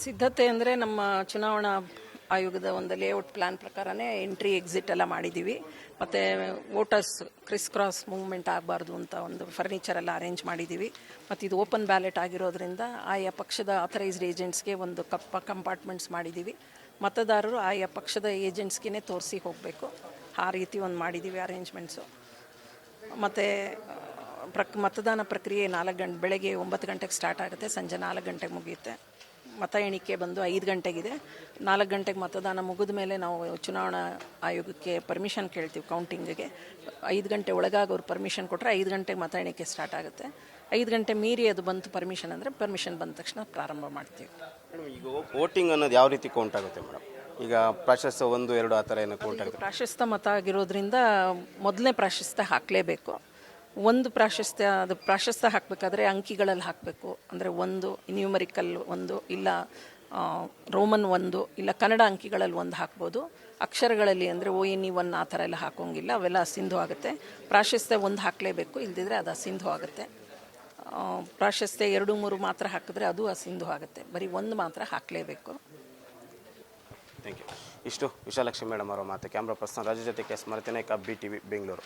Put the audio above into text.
ಸಿದ್ಧತೆ ಅಂದರೆ ನಮ್ಮ ಚುನಾವಣಾ ಆಯೋಗದ ಒಂದು ಲೇಔಟ್ ಪ್ಲಾನ್ ಪ್ರಕಾರನೇ ಎಂಟ್ರಿ ಎಕ್ಸಿಟ್ ಎಲ್ಲ ಮಾಡಿದ್ದೀವಿ ಮತ್ತು ವೋಟರ್ಸ್ ಕ್ರಿಸ್ ಕ್ರಾಸ್ ಮೂವ್ಮೆಂಟ್ ಆಗಬಾರ್ದು ಅಂತ ಒಂದು ಫರ್ನಿಚರ್ ಎಲ್ಲ ಅರೇಂಜ್ ಮಾಡಿದ್ದೀವಿ ಮತ್ತು ಇದು ಓಪನ್ ಬ್ಯಾಲೆಟ್ ಆಗಿರೋದ್ರಿಂದ ಆಯಾ ಪಕ್ಷದ ಆಥರೈಸ್ಡ್ ಏಜೆಂಟ್ಸ್ಗೆ ಒಂದು ಕಪ್ಪ ಕಂಪಾರ್ಟ್ಮೆಂಟ್ಸ್ ಮಾಡಿದ್ದೀವಿ ಮತದಾರರು ಆಯಾ ಪಕ್ಷದ ಏಜೆಂಟ್ಸ್ಗೇ ತೋರಿಸಿ ಹೋಗಬೇಕು. ಆ ರೀತಿ ಒಂದು ಮಾಡಿದ್ದೀವಿ ಅರೇಂಜ್ಮೆಂಟ್ಸು ಮತ್ತು, ಪ್ರಕ್, ಮತದಾನ ಪ್ರಕ್ರಿಯೆ ನಾಲ್ಕು ಗಂಟೆ, ಬೆಳಗ್ಗೆ ಒಂಬತ್ತು ಗಂಟೆಗೆ ಸ್ಟಾರ್ಟ್ ಆಗುತ್ತೆ, ಸಂಜೆ ನಾಲ್ಕು ಗಂಟೆಗೆ ಮುಗಿಯುತ್ತೆ. ಮತ ಎಣಿಕೆ ಬಂದು ಐದು ಗಂಟೆಗಿದೆ. ನಾಲ್ಕು ಗಂಟೆಗೆ ಮತದಾನ ಮುಗಿದ ಮೇಲೆ ನಾವು ಚುನಾವಣಾ ಆಯೋಗಕ್ಕೆ ಪರ್ಮಿಷನ್ ಕೇಳ್ತೀವಿ ಕೌಂಟಿಂಗಿಗೆ ಐದು ಗಂಟೆ ಒಳಗಾಗಿ ಅವ್ರು ಪರ್ಮಿಷನ್ ಕೊಟ್ಟರೆ ಐದು ಗಂಟೆಗೆ ಮತ ಎಣಿಕೆ ಸ್ಟಾರ್ಟ್ ಆಗುತ್ತೆ. ಐದು ಗಂಟೆ ಮೀರಿ ಅದು ಬಂತು ಪರ್ಮಿಷನ್ ಅಂದರೆ ಪರ್ಮಿಷನ್ ಬಂದ ತಕ್ಷಣ ಪ್ರಾರಂಭ ಮಾಡ್ತೀವಿ. ಮೇಡಮ್ ಈಗ ವೋಟಿಂಗ್ ಅನ್ನೋದು ಯಾವ ರೀತಿ ಕೌಂಟ್ ಆಗುತ್ತೆ ಮೇಡಮ್? ಈಗ ಪ್ರಾಶಸ್ತ್ಯ ಒಂದು ಎರಡು ಆ ಥರ ಏನೋ ಕೌಂಟ್ ಆಗುತ್ತೆ. ಪ್ರಾಶಸ್ತ್ಯ ಮತ ಆಗಿರೋದ್ರಿಂದ ಮೊದಲನೇ ಪ್ರಾಶಸ್ತ್ಯ ಹಾಕಲೇಬೇಕು. ಒಂದು ಪ್ರಾಶಸ್ತ್ಯ, ಅದು ಪ್ರಾಶಸ್ತ್ಯ ಹಾಕಬೇಕಾದ್ರೆ ಅಂಕಿಗಳಲ್ಲಿ ಹಾಕಬೇಕು. ಅಂದರೆ ಒಂದು ನ್ಯೂಮರಿಕಲ್ ಒಂದು, ಇಲ್ಲ ರೋಮನ್ ಒಂದು, ಇಲ್ಲ ಕನ್ನಡ ಅಂಕಿಗಳಲ್ಲಿ ಒಂದು ಹಾಕ್ಬೋದು. ಅಕ್ಷರಗಳಲ್ಲಿ ಅಂದರೆ ಓ ಎನ್ ಇ ಒನ್ ಆ ಥರ ಎಲ್ಲ ಹಾಕೋಂಗಿಲ್ಲ. ಅವೆಲ್ಲ ಸಿಂಧು ಆಗುತ್ತೆ. ಪ್ರಾಶಸ್ತ್ಯ ಒಂದು ಹಾಕಲೇಬೇಕು. ಇಲ್ದಿದ್ರೆ ಅದು ಅಸಿಂಧು ಆಗುತ್ತೆ. ಪ್ರಾಶಸ್ತ್ಯ ಎರಡು, ಮೂರು ಮಾತ್ರ ಹಾಕಿದ್ರೆ ಅದು ಅಸಿಂಧು ಆಗುತ್ತೆ. ಬರೀ ಒಂದು ಮಾತ್ರ ಹಾಕಲೇಬೇಕು. ಥ್ಯಾಂಕ್ ಯು ಇಷ್ಟು ವಿಶಾಲಕ್ಷ್ಮಿ ಮೇಡಮ್ ಅವರ ಮಾತು. ಕ್ಯಾಮ್ರಾ ಪರ್ಸನ್ ರಾಜು ಜೊತೆ ಕೆ ಎಸ್ ಮರತನೇಕ ಬಿ ಟಿ ವಿ ಬೆಂಗಳೂರು.